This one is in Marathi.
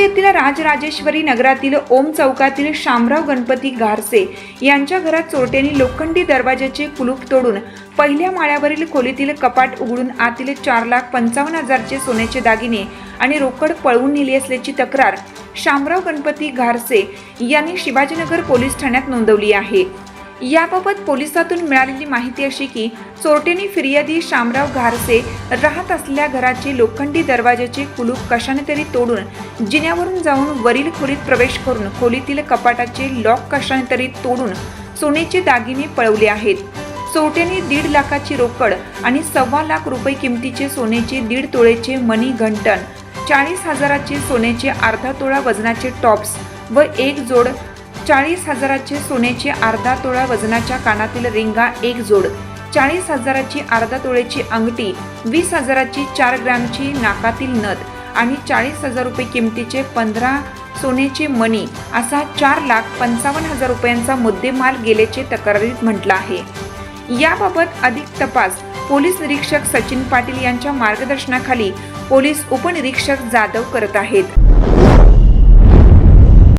इचलकरंजी येथील राजराजेश्वरी नगरातील ओम चौकातील शामराव गणपती घारसे यांच्या घरात चोरट्यांनी लोखंडी दरवाजाचे कुलूप तोडून पहिल्या माळ्यावरील खोलीतील कपाट उघडून आतील चार लाख पंचावन्न हजारचे सोन्याचे दागिने आणि रोकड पळवून नेली असल्याची तक्रार शामराव गणपती घारसे यांनी शिवाजीनगर पोलीस ठाण्यात नोंदवली आहे. याबाबत पोलिसातून मिळालेली माहिती अशी की चोरट्यांनी फिर्यादी शामराव घारसे राहत असलेल्या घराचे लोखंडी दरवाजाचे कुलूप कशाने तरी तोडून जिन्यावरून जाऊन वरील खोलीत प्रवेश करून खोलीतील कपाटाचे लॉक कशाने तरी तोडून सोन्याचे दागिने पळवले आहेत. चोरटेने दीड लाखाची रोकड आणि सव्वा लाख रुपये किमतीचे सोन्याचे दीड तोळेचे मनी घंटन चाळीस हजाराचे सोन्याचे अर्धा तोळा वजनाचे टॉप्स व एक जोड चाळीस हजाराचे सोन्याचे अर्धा तोळा वजनाच्या कानातील रिंगा एक जोड. चाळीस हजाराची अर्धा तोळ्याची अंगठी वीस हजाराची चार ग्रॅमची नाकातील नथ आणि चाळीस हजार रुपये किमतीचे पंधरा सोन्याचे मणी असा चार लाख पंचावन्न हजार रुपयांचा मुद्देमाल गेल्याचे तक्रारीत म्हटलं आहे. याबाबत अधिक तपास पोलीस निरीक्षक सचिन पाटील यांच्या मार्गदर्शनाखाली पोलीस उपनिरीक्षक जाधव करत आहेत.